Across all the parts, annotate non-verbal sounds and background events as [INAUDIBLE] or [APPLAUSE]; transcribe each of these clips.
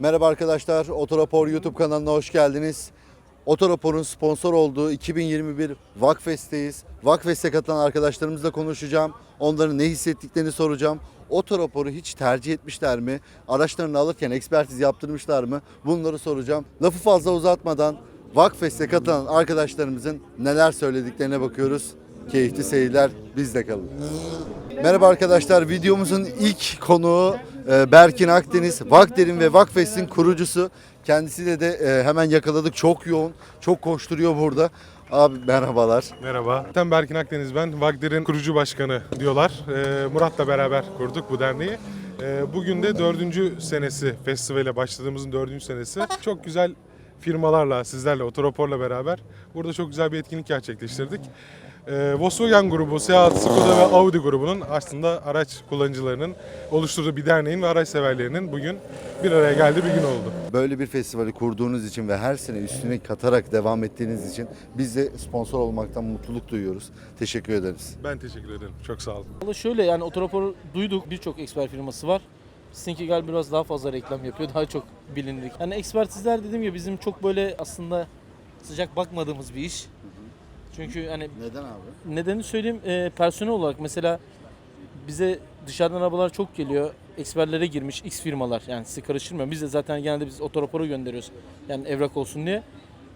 Merhaba arkadaşlar, Otorapor YouTube kanalına hoş geldiniz. Otorapor'un sponsor olduğu 2021 Vakfest'teyiz. Vakfest'e katılan arkadaşlarımızla konuşacağım. Onların ne hissettiklerini soracağım. Otorapor'u hiç tercih etmişler mi? Araçlarını alırken ekspertiz yaptırmışlar mı? Bunları soracağım. Lafı fazla uzatmadan Vakfest'e katılan arkadaşlarımızın neler söylediklerine bakıyoruz. Keyifli seyirler, bizde kalın. Merhaba arkadaşlar, videomuzun ilk konuğu Berkin Akdeniz, Vakder'in ve Vakfest'in kurucusu. Kendisiyle de e, hemen yakaladık. Çok yoğun, çok koşturuyor burada. Abi merhabalar. Merhaba. Ben Berkin Akdeniz ben. Vagder'in kurucu başkanı diyorlar. Ee, Murat'la beraber kurduk bu derneği. Ee, bugün de dördüncü senesi, festivale başladığımızın dördüncü senesi. Çok güzel firmalarla, sizlerle, Otorapor'la beraber burada çok güzel bir etkinlik gerçekleştirdik. Ee, Volkswagen grubu, Seat, Skoda ve Audi grubunun aslında araç kullanıcılarının oluşturduğu bir derneğin ve araç severlerinin bugün bir araya geldiği bir gün oldu. Böyle bir festivali kurduğunuz için ve her sene üstüne katarak devam ettiğiniz için biz de sponsor olmaktan mutluluk duyuyoruz. Teşekkür ederiz. Ben teşekkür ederim. Çok sağ olun. Valla şöyle yani Otorapor'u duyduk. Birçok eksper firması var. Sizinki galiba biraz daha fazla reklam yapıyor. Daha çok bilindik. Yani ekspertizler dediğim gibi bizim çok böyle aslında sıcak bakmadığımız bir iş. Çünkü hani Neden abi? nedeni söyleyeyim e, personel olarak mesela bize dışarıdan arabalar çok geliyor. Eksperlere girmiş X firmalar yani sizi karıştırmıyorum. Biz de zaten genelde biz otoraporu gönderiyoruz. Yani evrak olsun diye.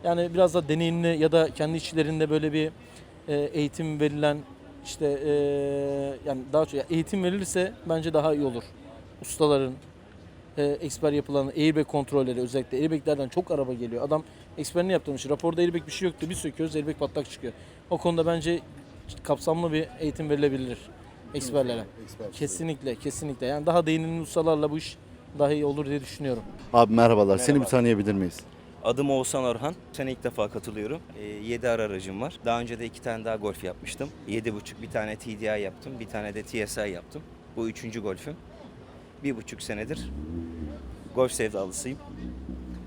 Yani biraz da deneyimli ya da kendi işlerinde böyle bir e, eğitim verilen işte e, yani daha çok ya eğitim verilirse bence daha iyi olur. Ustaların e, eksper yapılan airbag kontrolleri özellikle airbaglerden çok araba geliyor. Adam eksperini yaptırmış. Raporda airbag bir şey yoktu. Bir söküyoruz airbag patlak çıkıyor. O konuda bence kapsamlı bir eğitim verilebilir eksperlere. Kesinlikle, kesinlikle. Yani daha değinimli ustalarla bu iş daha iyi olur diye düşünüyorum. Abi merhabalar. Seni bir Merhaba. tanıyabilir miyiz? Adım Oğuzhan Orhan. Sene ilk defa katılıyorum. 7 ara aracım var. Daha önce de iki tane daha golf yapmıştım. 7.5 bir tane TDI yaptım. Bir tane de TSI yaptım. Bu üçüncü golfüm. Bir buçuk senedir golf sevdalısıyım.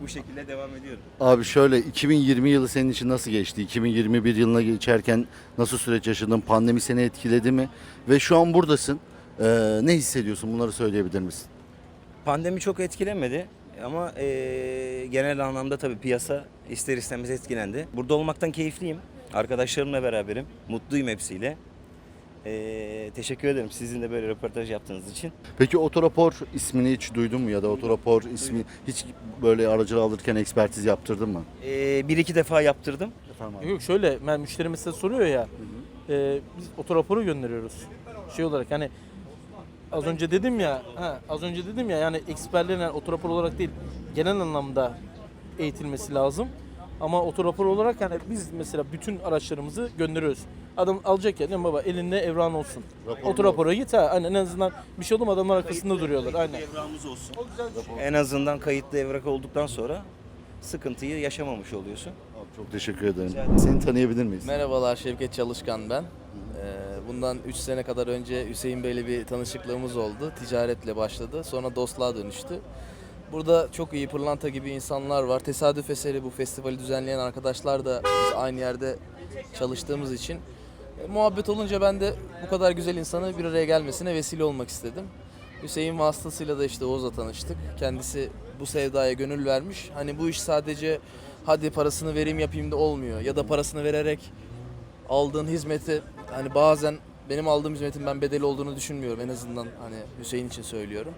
Bu şekilde devam ediyorum. Abi şöyle 2020 yılı senin için nasıl geçti? 2021 yılına geçerken nasıl süreç yaşadın? Pandemi seni etkiledi mi? Ve şu an buradasın. Ee, ne hissediyorsun? Bunları söyleyebilir misin? Pandemi çok etkilemedi ama eee, genel anlamda tabii piyasa ister istemez etkilendi. Burada olmaktan keyifliyim. Arkadaşlarımla beraberim. Mutluyum hepsiyle. Eee, teşekkür ederim sizin de böyle röportaj yaptığınız için. Peki Otorapor ismini hiç duydun mu? Ya da Otorapor ismi hiç böyle aracı alırken ekspertiz yaptırdın mı? Eee, bir iki defa yaptırdım. Efendim abi. Yok şöyle ben müşteri mesela soruyor ya. e, biz otoraporu gönderiyoruz. Şey olarak hani az önce dedim ya, ha, az önce dedim ya yani eksperlerin yani otorapor olarak değil genel anlamda eğitilmesi lazım. Ama otorapor olarak yani biz mesela bütün araçlarımızı gönderiyoruz. Adam alacak ya değil mi baba elinde evran olsun. Raporlu Otorapora git ha aynen en azından bir şey oldu mu adamlar arkasında duruyorlar aynen. Evrağımız olsun. En azından kayıtlı evrak olduktan sonra sıkıntıyı yaşamamış oluyorsun. Abi çok teşekkür ederim. Seni tanıyabilir miyiz? Merhabalar Şevket Çalışkan ben. Ee, Bundan 3 sene kadar önce Hüseyin Bey'le bir tanışıklığımız oldu. Ticaretle başladı. Sonra dostluğa dönüştü. Burada çok iyi pırlanta gibi insanlar var. Tesadüf eseri bu festivali düzenleyen arkadaşlar da biz aynı yerde çalıştığımız için. e, Muhabbet olunca ben de bu kadar güzel insanı bir araya gelmesine vesile olmak istedim. Hüseyin vasıtasıyla da işte Oğuz'la tanıştık. Kendisi bu sevdaya gönül vermiş. Hani bu iş sadece hadi parasını vereyim yapayım da olmuyor. Ya da parasını vererek aldığın hizmeti hani bazen benim aldığım hizmetin ben bedeli olduğunu düşünmüyorum en azından hani Hüseyin için söylüyorum.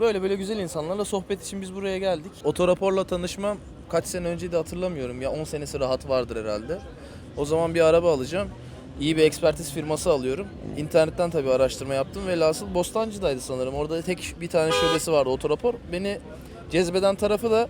Böyle böyle güzel insanlarla sohbet için biz buraya geldik. Otoraporla tanışmam kaç sene önceydi hatırlamıyorum ya 10 senesi rahat vardır herhalde. O zaman bir araba alacağım. İyi bir ekspertiz firması alıyorum. İnternetten tabii araştırma yaptım ve lasıl Bostancı'daydı sanırım. Orada tek bir tane şubesi vardı otorapor. Beni cezbeden tarafı da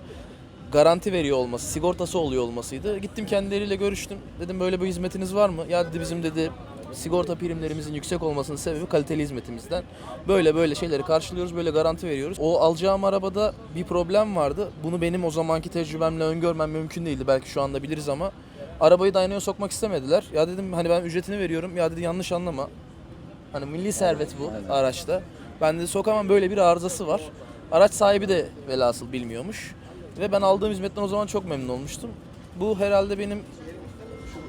garanti veriyor olması, sigortası oluyor olmasıydı. Gittim kendileriyle görüştüm. Dedim böyle bir hizmetiniz var mı? Ya dedi bizim dedi sigorta primlerimizin yüksek olmasının sebebi kaliteli hizmetimizden. Böyle böyle şeyleri karşılıyoruz, böyle garanti veriyoruz. O alacağım arabada bir problem vardı. Bunu benim o zamanki tecrübemle öngörmem mümkün değildi. Belki şu anda biliriz ama arabayı dayanıyor sokmak istemediler. Ya dedim hani ben ücretini veriyorum. Ya dedi yanlış anlama. Hani milli servet bu araçta. Ben de sokamam böyle bir arızası var. Araç sahibi de velhasıl bilmiyormuş. Ve ben aldığım hizmetten o zaman çok memnun olmuştum. Bu herhalde benim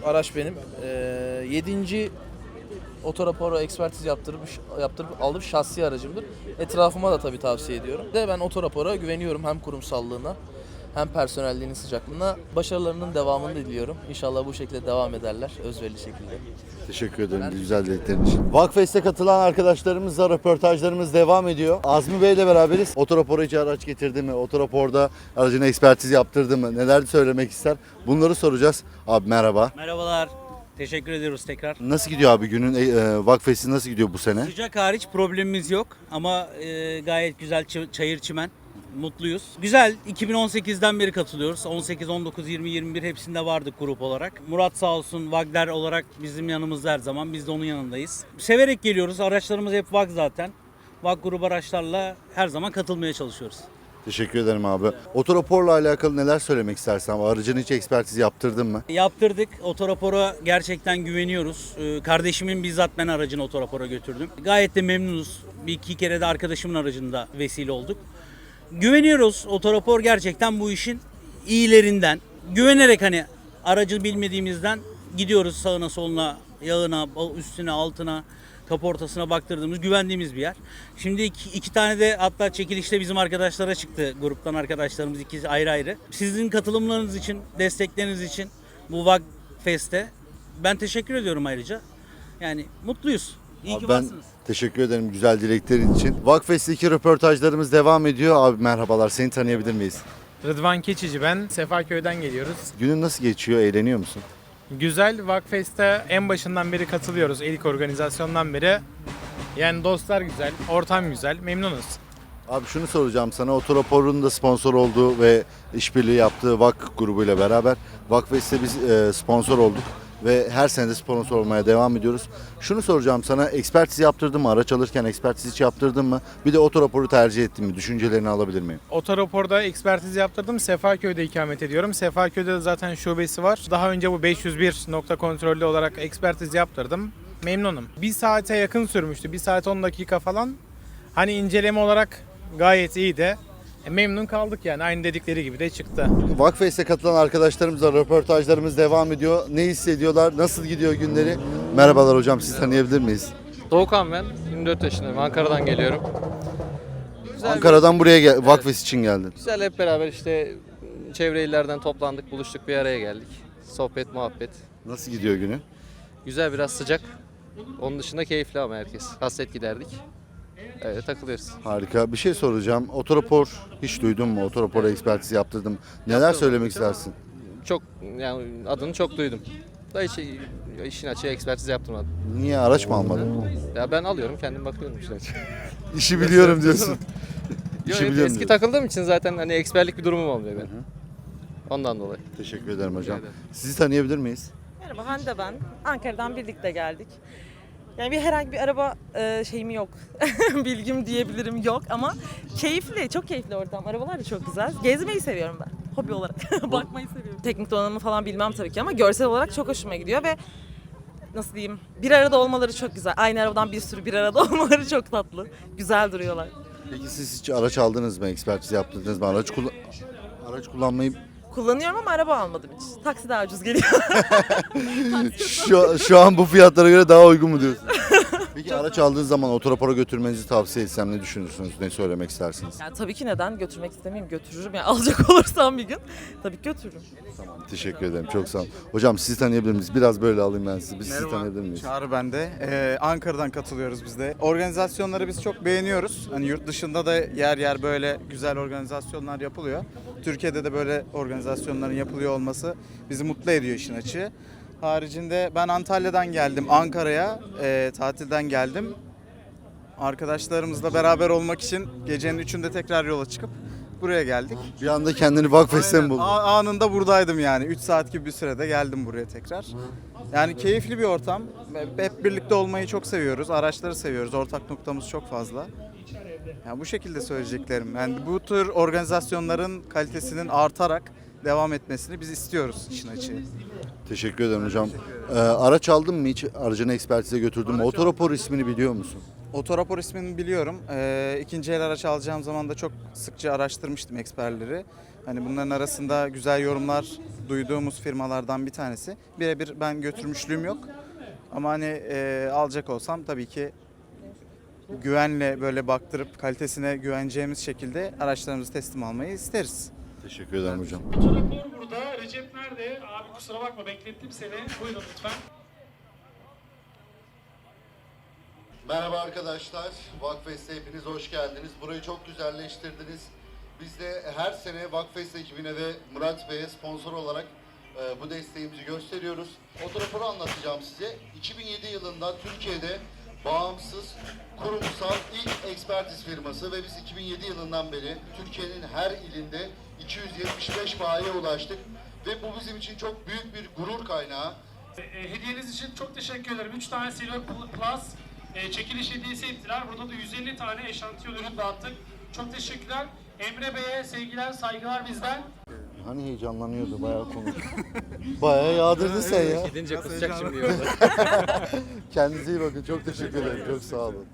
araç benim. Ee, yedinci otoraporo ekspertiz yaptırıp, yaptırıp aldığım şahsi aracımdır. Etrafıma da tabii tavsiye ediyorum. De ben otorapora güveniyorum hem kurumsallığına hem personelliğinin sıcaklığına. Başarılarının devamını diliyorum. İnşallah bu şekilde devam ederler özverili şekilde. Teşekkür ederim güzel dileklerin için. Vakfest'e katılan arkadaşlarımızla röportajlarımız devam ediyor. Azmi Bey ile beraberiz. Otorapora hiç araç getirdi mi? Otoraporda aracına ekspertiz yaptırdı mı? Neler söylemek ister? Bunları soracağız. Abi merhaba. Merhabalar. Teşekkür ediyoruz tekrar. Nasıl gidiyor abi günün? E, e, Vakfest'i nasıl gidiyor bu sene? Sıcak hariç problemimiz yok ama e, gayet güzel çı- çayır çimen. Mutluyuz. Güzel. 2018'den beri katılıyoruz. 18, 19, 20, 21 hepsinde vardık grup olarak. Murat sağ olsun Wagner olarak bizim yanımızda her zaman. Biz de onun yanındayız. Severek geliyoruz. Araçlarımız hep VAG zaten. VAG grup araçlarla her zaman katılmaya çalışıyoruz. Teşekkür ederim abi. Otoraporla alakalı neler söylemek istersen? Aracın hiç ekspertiz yaptırdın mı? Yaptırdık. Otorapora gerçekten güveniyoruz. Ee, Kardeşimin bizzat ben aracını otorapora götürdüm. Gayet de memnunuz. Bir iki kere de arkadaşımın aracında vesile olduk. Güveniyoruz. Otorapor gerçekten bu işin iyilerinden. Güvenerek hani aracı bilmediğimizden gidiyoruz sağına soluna, yağına, üstüne, altına, kaportasına baktırdığımız, güvendiğimiz bir yer. Şimdi iki, iki tane de hatta çekilişte bizim arkadaşlara çıktı. Gruptan arkadaşlarımız ikisi ayrı ayrı. Sizin katılımlarınız için, destekleriniz için bu VAG Fest'e ben teşekkür ediyorum ayrıca. Yani mutluyuz. İyi Abi ki ben varsınız. teşekkür ederim güzel dileklerin için. Vakfest'teki röportajlarımız devam ediyor. Abi merhabalar. Seni tanıyabilir miyiz? Rıdvan Keçici ben. Sefaköy'den geliyoruz. Günün nasıl geçiyor? Eğleniyor musun? Güzel Vakfest'e en başından beri katılıyoruz. ilk organizasyondan beri. Yani dostlar güzel, ortam güzel, memnunuz. Abi şunu soracağım sana. Otorapor'un da sponsor olduğu ve işbirliği yaptığı VAK grubuyla beraber Vakfest'e biz e, sponsor olduk ve her sene de sponsor olmaya devam ediyoruz. Şunu soracağım sana. Ekspertiz yaptırdın mı? Araç alırken ekspertiz hiç yaptırdın mı? Bir de Otorapor'u tercih ettin mi? Düşüncelerini alabilir miyim? Otoraporda ekspertiz yaptırdım. Sefaköy'de ikamet ediyorum. Sefaköy'de de zaten şubesi var. Daha önce bu 501 nokta kontrollü olarak ekspertiz yaptırdım. Memnunum. Bir saate yakın sürmüştü. Bir saat 10 dakika falan. Hani inceleme olarak gayet iyiydi. E, memnun kaldık yani. Aynı dedikleri gibi de çıktı. Vakfest'e katılan arkadaşlarımızla röportajlarımız devam ediyor. Ne hissediyorlar? Nasıl gidiyor günleri? Merhabalar hocam. Sizi tanıyabilir miyiz? Doğukan ben. 24 yaşındayım. Ankara'dan geliyorum. Güzel, Ankara'dan buraya gel Vakfest için geldin. güzel hep beraber işte çevre illerden toplandık, buluştuk, bir araya geldik. Sohbet, muhabbet. Nasıl gidiyor günün? Güzel, biraz sıcak. Onun dışında keyifli ama herkes. Hasret giderdik. Öyle takılıyoruz. Harika. Bir şey soracağım. Otorapor hiç duydun mu? Otorapor ekspertizi yaptırdım. Neler söylemek istersin? Çok yani adını çok duydum. Da hiç işin açığı ekspertiz yaptırmadım. Niye araç mı almadın? Ya ben alıyorum, kendim bakıyorum açığı. [LAUGHS] İşi biliyorum diyorsun. [LAUGHS] Yo, İşi hep biliyorum eski diyorsun. takıldığım için zaten hani eksperlik bir durumum olmuyor benim. Ondan dolayı. Teşekkür ederim hocam. Sizi tanıyabilir miyiz? Merhaba Hande ben. Ankara'dan birlikte geldik. Yani bir herhangi bir araba e, şeyim yok. [LAUGHS] Bilgim diyebilirim yok ama keyifli, çok keyifli ortam. Arabalar da çok güzel. Gezmeyi seviyorum ben. Hobi olarak. [LAUGHS] Bakmayı seviyorum. Teknik donanımı falan bilmem tabii ki ama görsel olarak çok hoşuma gidiyor ve nasıl diyeyim bir arada olmaları çok güzel. Aynı arabadan bir sürü bir arada [LAUGHS] olmaları çok tatlı. Güzel duruyorlar. Peki siz hiç araç aldınız mı? Ekspertiz yaptırdınız mı? Araç, kullan araç kullanmayı Kullanıyorum ama araba almadım hiç. Taksi daha ucuz geliyor. [LAUGHS] şu, şu an bu fiyatlara göre daha uygun mu diyorsun? [LAUGHS] Peki araç aldığınız zaman otorapora götürmenizi tavsiye etsem ne düşünürsünüz? Ne söylemek istersiniz? Yani tabii ki neden götürmek istemeyeyim götürürüm. Yani [LAUGHS] alacak olursam bir gün tabii ki götürürüm. Tamam, teşekkür ederim. Çok sağ olun. Hocam sizi tanıyabilir miyiz? Biraz böyle alayım ben sizi. Biz sizi tanıyabilir miyiz? Çağrı ben de. Ee, Ankara'dan katılıyoruz biz de. Organizasyonları biz çok beğeniyoruz. Hani yurt dışında da yer yer böyle güzel organizasyonlar yapılıyor. Türkiye'de de böyle organizasyonların yapılıyor olması bizi mutlu ediyor işin açığı. Haricinde ben Antalya'dan geldim Ankara'ya. Ee, tatilden geldim. Arkadaşlarımızla beraber olmak için gecenin üçünde tekrar yola çıkıp buraya geldik. Bir anda kendini Vakfest'te mi buldun? a- anında buradaydım yani. 3 saat gibi bir sürede geldim buraya tekrar. Yani keyifli bir ortam. Hep birlikte olmayı çok seviyoruz. Araçları seviyoruz. Ortak noktamız çok fazla. Yani bu şekilde söyleyeceklerim. Yani bu tür organizasyonların kalitesinin artarak devam etmesini biz istiyoruz işin açığı. Teşekkür ederim hocam. Ee, araç aldın mı hiç? Aracını ekspertize götürdün mü? Otorapor ismini biliyor musun? Otorapor ismini biliyorum. Ee, ikinci el araç alacağım zaman da çok sıkça araştırmıştım eksperleri. Hani bunların arasında güzel yorumlar duyduğumuz firmalardan bir tanesi. Birebir ben götürmüşlüğüm yok. Ama hani e, alacak olsam tabii ki güvenle böyle baktırıp kalitesine güveneceğimiz şekilde araçlarımızı teslim almayı isteriz. Teşekkür ederim hocam. Rapor burada. Recep nerede? Abi kusura bakma beklettim seni. Buyurun lütfen. Merhaba arkadaşlar. Vakfest'e hepiniz hoş geldiniz. Burayı çok güzelleştirdiniz. Biz de her sene Vakfest ekibine ve Murat Bey'e sponsor olarak e, bu desteğimizi gösteriyoruz. Otoraporu anlatacağım size. 2007 yılında Türkiye'de bağımsız, kurumsal ilk ekspertiz firması ve biz 2007 yılından beri Türkiye'nin her ilinde 275 bayiye ulaştık. Ve bu bizim için çok büyük bir gurur kaynağı. E, e, hediyeniz için çok teşekkür ederim. 3 tane Silver Pl- Plus e, çekiliş hediyesi ettiler. Burada da 150 tane eşantiyon ürün dağıttık. Çok teşekkürler. Emre Bey'e sevgiler, saygılar bizden. Hani heyecanlanıyordu bayağı konuş. bayağı yağdırdı sen ya. Gidince kusacak şimdi yolda. [LAUGHS] Kendinize iyi bakın. Çok teşekkür ederim. Çok sağ olun.